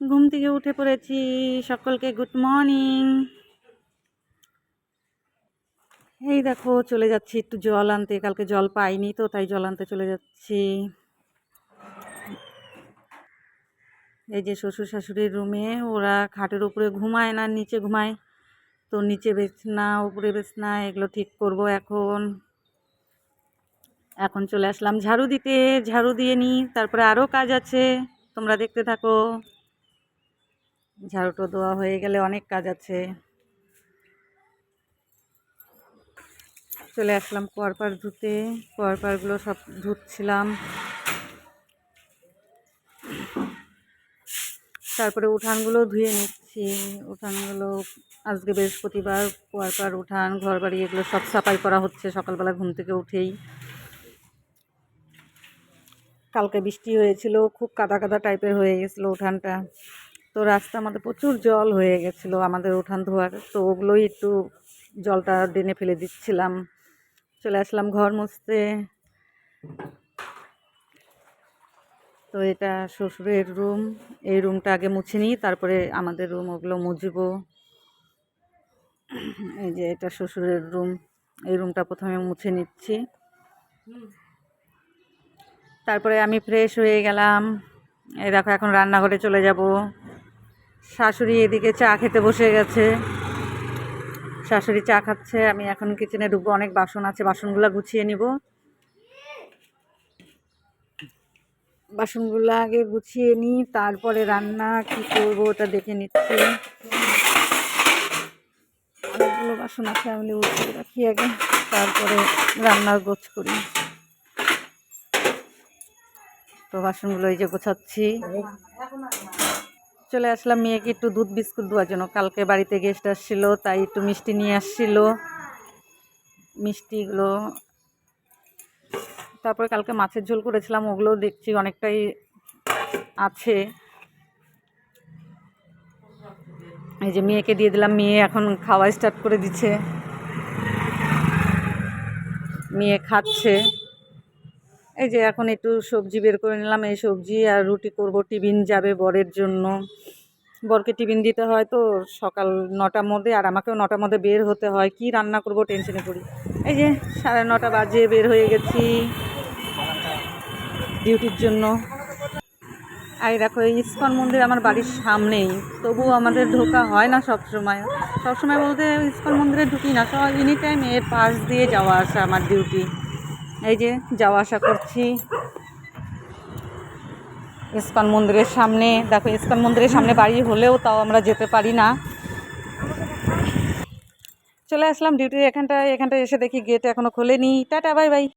ঘুম থেকে উঠে পড়েছি। সকলকে গুড মর্নিং এই দেখো, চলে যাচ্ছি, একটু জল আনতে। কালকে জল পাইনি তো, তাই জল আনতে চলে যাচ্ছি। এই যে শ্বশুর শাশুড়ির রুমে, ওরা খাটের উপরে ঘুমায় না, নিচে ঘুমায়। তো নিচে বিছনা, উপরে বিছনা, এগুলো ঠিক করব এখন। এখন চলে আসলাম ঝাড়ু দিতে। ঝাড়ু দিয়ে নিই, তারপরে আরও কাজ আছে। তোমরা দেখতে থাকো। ঝাড়ুটো দেওয়া হয়ে গেলে অনেক কাজ আছে। চলে আসলাম কোয়ারপার ধুতে। কোয়ারপারগুলো সব ধুচ্ছিলাম। তারপরে উঠানগুলো ধুয়ে নিচ্ছি। উঠানগুলো আজকে বৃহস্পতিবার কোয়ারপার উঠান ঘর বাড়ি এগুলো সব সাফাই করা হচ্ছে সকালবেলা ঘুম থেকে উঠেই। কালকে বৃষ্টি হয়েছিল, খুব কাদা কাদা টাইপের হয়ে গেছিল উঠানটা। তো রাস্তা আমাদের প্রচুর জল হয়ে গেছিল আমাদের উঠান ধোয়ার। তো ওগুলোই একটু জলটা ডেনে ফেলে দিচ্ছিলাম। চলে আসলাম ঘর মুছতে। তো এটা শ্বশুরের রুম। এই রুমটা আগে মুছে নিই, তারপরে আমাদের রুম ওগুলো মুছবো। এই যে এটা শ্বশুরের রুম। এই রুমটা প্রথমে মুছে নিচ্ছি। তারপরে আমি ফ্রেশ হয়ে গেলাম। এই দেখো এখন রান্নাঘরে চলে যাব। শাশুড়ি এদিকে চা খেতে বসে গেছে। শাশুড়ি চা খাচ্ছে, আমি এখন কিচেনে ঢুকবো, অনেক বাসন আছে, বাসনগুলো গুছিয়ে নিব। বাসনগুলো আগে গুছিয়ে নিই তারপরে রান্না কি করব ওটা দেখে নিচ্ছি। অনেকগুলো বাসন আছে, আমি উঠিয়ে রাখি আগে, তারপরে রান্নার গোছ করি। তো বাসনগুলো এই যে গোছাচ্ছি। চলে আসলাম মেয়েকে একটু দুধ বিস্কুট দেওয়ার জন্য। কালকে বাড়িতে গেস্ট আসছিল, তাই একটু মিষ্টি নিয়ে আসছিল। মিষ্টিগুলো, তারপরে কালকে মাছের ঝোল করেছিলাম ওগুলো দেখছি অনেকটাই আছে। এই যে মেয়েকে দিয়ে দিলাম, মেয়ে এখন খাওয়া স্টার্ট করে দিচ্ছে। মেয়ে খাচ্ছে। এই যে এখন একটু সবজি বের করে নিলাম, এই সবজি আর রুটি করব, টিফিন যাবে বরের জন্য। বরকে টিফিন দিতে হয় তো সকাল নটার মধ্যে, আর আমাকেও নটার মধ্যে বের হতে হয়। কি রান্না করব টেনশনে পড়ি। এই যে সাড়ে নটা বাজে, বের হয়ে গেছি ডিউটির জন্য। আর দেখো, এই ইস্কন মন্দির আমার বাড়ির সামনেই। তবুও আমাদের ঢোকা হয় না সব সময় সব সময় বলতে ইস্কন মন্দিরে ঢুকি না, সব এনি টাইম এর পাশ দিয়ে যাওয়া আসা আমার ডিউটি এই যে যাওয়া আসা করছি। ইস্কন মন্দিরের সামনে। দেখো, ইস্কন মন্দিরের সামনে বাড়ি হলেও তাও আমরা যেতে পারি না। চলে আসলাম ডিউটি এখানটায় এখানটায় এসে দেখি গেট এখনও খোলেনি। Tata bye bye